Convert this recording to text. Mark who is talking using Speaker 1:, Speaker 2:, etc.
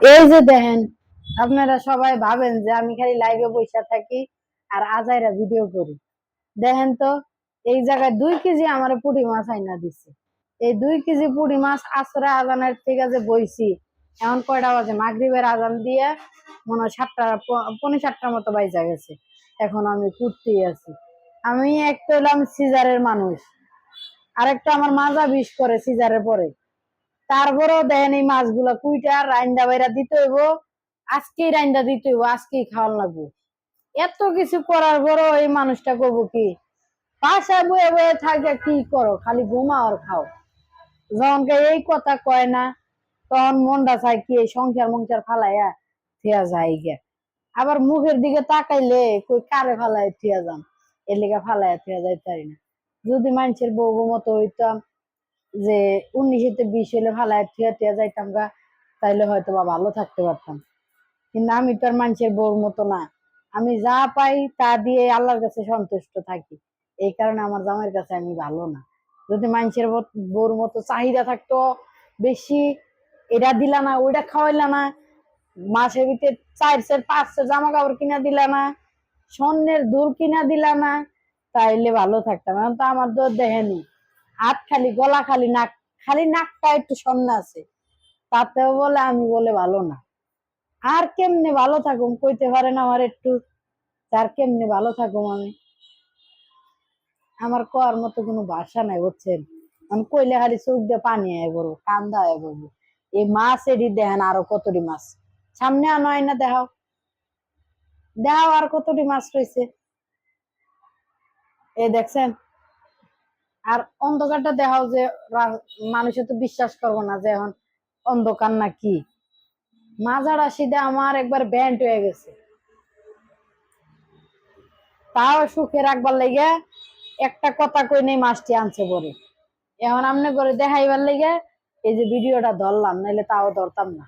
Speaker 1: এই যে দেখেন, আপনারা সবাই ভাবেন যে আমি খালি লাইভে বসে থাকি আর আজাইরা ভিডিও করি। দেখেন তো, এই জায়গায় দুই কেজি আমার পুঁটি মাছ আইনা দিছে। এই দুই কেজি পুঁটি মাছ আসরে আজানের থেকে যে বইছি, এখন কয়টা বাজে? মাগরিবের আজান দিয়ে মনে হয় সাতটা প- পৌনে সাতটার মতো বাইজা গেছে। এখন আমি কুটতেই আছি। আমি একটা হলাম সিজারের মানুষ, আরেকটা আমার মাজা বিষ করে সিজারের পরে। তারপরেও দেখেন এই মাছগুলা কুইটা রাইন্দা বাইরা দিতে হইব, আজকেই রাইন্দা দিতে হইব, আজকেই খাওয়ান লাগবো। এত কিছু করার পরও এই মানুষটা করব কি, বাসায় বয়ে বয়ে থাকে কি করো, খালি ঘুমাও আর খাও। যখনকে এই কথা কয় না, তখন মনটা চায় কি এই সংসার মংসার ফালাইয়া থিয়া যায় গে আবার মুখের দিকে তাকাইলে কই কারে ফালাই থিয়া যান এর লিগা ফালাইয়া থিয়া যাইতে পারি না। যদি মানুষের বউ মতো হইতাম যে উনিশেতে বিশ হলে ফালায় থিয়া থিয়া যাইতাম গা, তাইলে হয়তো বা ভালো থাকতে পারতাম। কিন্তু আমি তো আর মানুষের বউর মতো না। আমি যা পাই তা দিয়ে আল্লাহর কাছে সন্তুষ্ট থাকি। এই কারণে আমার জামাইয়ের কাছে আমি ভালো না। যদি মানুষের বউর মতো চাহিদা থাকতো বেশি, এটা দিলা না, ওইটা খাওয়াইলা না, মাসের ভিতরে চার সের পাঁচ সের জামা কাপড় কিনা দিলা না, স্বর্ণের দূর কিনা দিলা না, তাইলে ভালো থাকতাম। এখন তো আমার তো দেখেনি হাত খালি, গলা খালি, নাক, খালি নাকটা একটু স্বর্ণ আছে। তাতেও বলে, আমি বলে ভালো না। আর কেমনে ভালো থাকুম, কইতে পারেন আমার একটু তার কেমনে ভালো থাকুম আমি। আমার কর মতো কোনো ভাষা নাই, বুঝছেন? আমি কইলে খালি চোখ দিয়ে পানি আয় পড়ব, কান্দা আয় পড়ব। এই মাছ এডি দেখেন আরও কতটি মাছ। সামনে আনো না দেখাও। দেখাও আর কতটি মাছ রয়েছে। এ দেখছেন? আর অন্ধকারটা দেখাও যে মানুষে তো বিশ্বাস করব না যে এখন অন্ধকার না কি মাজার আসিদে আমার একবার ব্যান্ড হয়ে গেছে। তাও সুখে রাখবার লেগে একটা কথা কই নেই, মাছটি আনছে পরে এখন আমনে করে দেখাইবার লেগে এই যে ভিডিওটা ধরলাম, নাইলে তাও ধরতাম না।